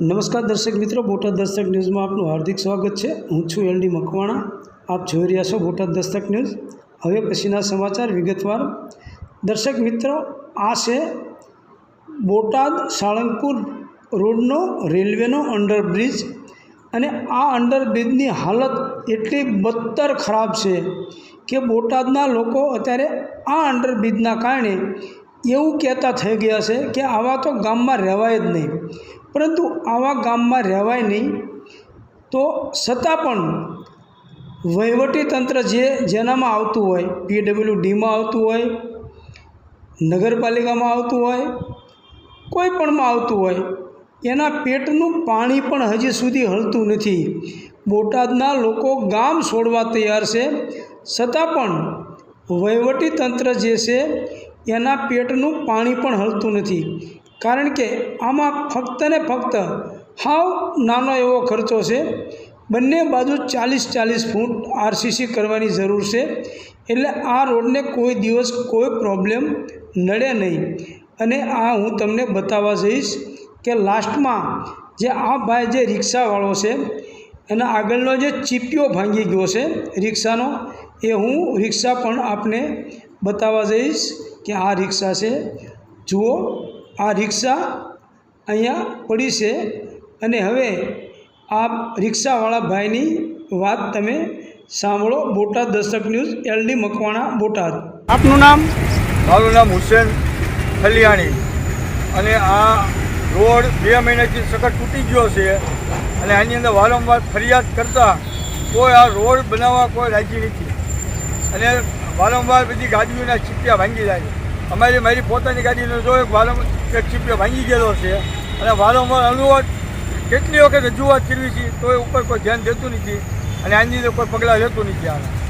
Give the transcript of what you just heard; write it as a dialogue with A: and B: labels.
A: નમસ્કાર દર્શક મિત્રો, બોટાદ દસ્તક ન્યૂઝમાં આપનું હાર્દિક સ્વાગત છે. હું છું એલડી મકવાણા. આપ જોઈ રહ્યા છો બોટાદ દસ્તક ન્યૂઝ. હવે પછીના સમાચાર વિગતવાર. દર્શક મિત્રો, આ છે બોટાદ સાળંગપુર રોડનો રેલવેનો અંડરબ્રિજ અને આ અંડરબ્રિજની હાલત એટલી બદતર ખરાબ છે કે બોટાદના લોકો અત્યારે આ અંડરબ્રિજના કારણે એવું કહેતા થઈ ગયા છે કે આવા તો ગામમાં રહેવાય જ નહીં. પરંતુ આવા ગામમાં રહેવાય નહીં, તો છતાં પણ વહીવટી તંત્ર જે જેનામાં આવતું હોય પીડબ્લ્યુ ડીમાં આવતું હોય, નગરપાલિકામાં આવતું હોય, કોઈ પણમાં આવતું હોય, એના પેટનું પાણી પણ હજી સુધી હળતું નથી. બોટાદના લોકો ગામ છોડવા તૈયાર છે, છતાં પણ વહીવટી તંત્ર જે છે, એના પેટનું પાણી પણ હળતું નથી. કારણ કે આમાં ફક્ત ને ફક્ત હાવ નાનો એવો ખર્ચો છે. બંને બાજુ ચાલીસ ચાલીસ ફૂટ આરસીસી કરવાની જરૂર છે. એટલે આ રોડને કોઈ દિવસ કોઈ પ્રોબ્લેમ નડે નહીં. અને આ હું તમને બતાવવા જઈશ કે લાસ્ટમાં જે આ ભાઈ જે રિક્ષાવાળો છે, એના આગળનો જે ચીપિયો ભાંગી ગયો છે રિક્ષાનો, એ હું રિક્ષા પણ આપને બતાવવા જઈશ કે આ રિક્ષા છે. જુઓ આ રિક્ષા અહીંયા પડી છે અને હવે આ રિક્ષાવાળા ભાઈની વાત તમે સાંભળો બોટાદ દર્શક ન્યૂઝ એલડી મકવાણા બોટાદ. આપનું નામ?
B: મારું નામ હુસેન ખલિયાણી. અને આ રોડ બે મહિનાથી સખત તૂટી ગયો છે અને આની અંદર વારંવાર ફરિયાદ કરતા કોઈ આ રોડ બનાવવા કોઈ રાજી નથી. અને વારંવાર બધી ગાડીઓના ચીપિયા ભાંગી જાય. અમારી મારી પોતાની ગાડીનો જો એક વારંવાર એક ચીપિયો ભાંગી ગયેલો છે. અને વારંવાર અનુવાદ, કેટલી વખત રજૂઆત કરવી છે, તો ઉપર કોઈ ધ્યાન દેતું નથી. અને આની અંદર કોઈ પગલાં લેતું નથી આના